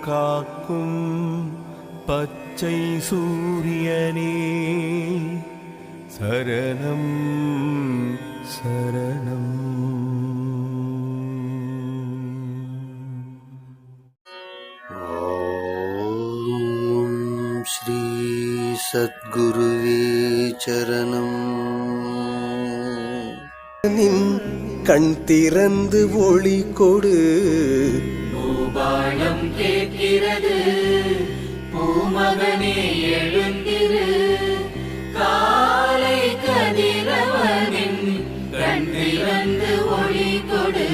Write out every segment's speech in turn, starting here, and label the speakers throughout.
Speaker 1: காக்கும் பச்சை சூரியனே சரணம் சரணம்.
Speaker 2: ஸ்ரீ சத்குருவே சரணம்.
Speaker 3: நின் கண் திறந்து ஒளி கொடு.
Speaker 4: பூபாலம் கேட்கிறது. பூமகனே எழுந்திரு. காலை கதிரவனின் கண் திறந்து ஒளி கொடு.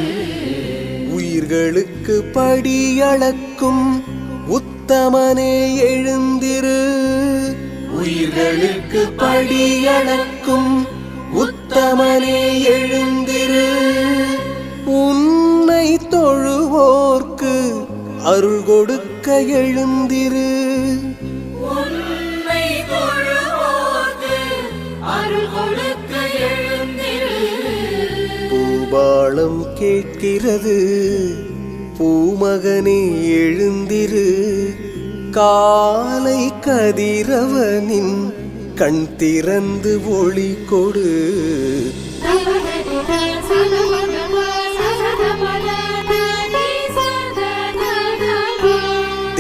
Speaker 3: உயிர்களுக்கு படியளக்கும் உத்தமனே எழுந்திரு. உயிர்களுக்கு படியளக்கும் அருள் கொடுக்க எழுந்திரு. பூபாளம் கேட்கிறது பூமகனே எழுந்திரு. காலை கதிரவனின் கண் திறந்து ஒளி கொடு.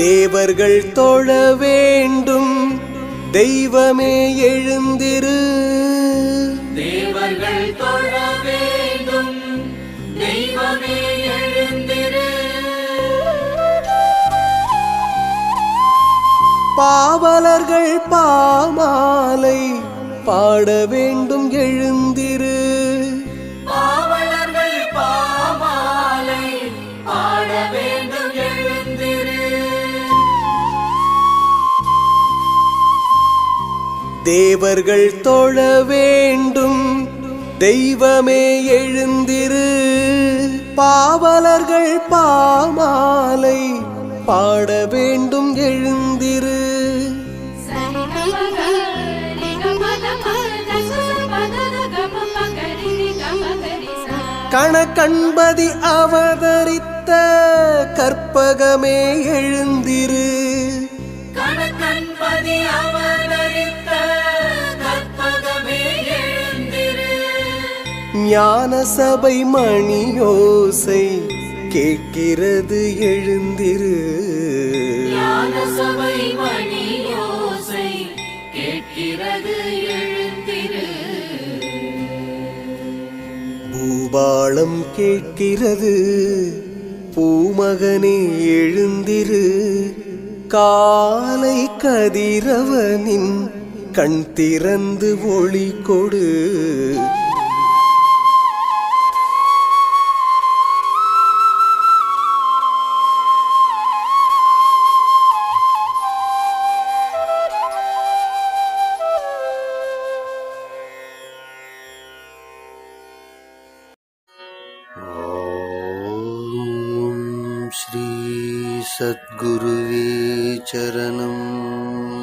Speaker 3: தேவர்கள் தொழ வேண்டும். தெய்வமே எழுந்திரு.
Speaker 4: தேவர்கள் தொழ வேண்டும். தெய்வமே எழுந்திரு.
Speaker 3: பாவலர்கள் பாமாலை பாட வேண்டும். எழுந்திரு. தேவர்கள் தொழ வேண்டும். தெய்வமே எழுந்திரு. பாவலர்கள் பாமாலை பாட வேண்டும் எழுந்திரு. கணக்கண்பதி அவதரித்த கற்பகமே எழுந்திரு. ஞான சபை மணியோசை கேட்கிறது எழுந்திரு. பூபாளம் கேட்கிறது பூமகனே எழுந்திரு. காலை கதிரவனின் கண் திறந்து ஒளி கொடு.
Speaker 2: सद्गुरुवे चरणम्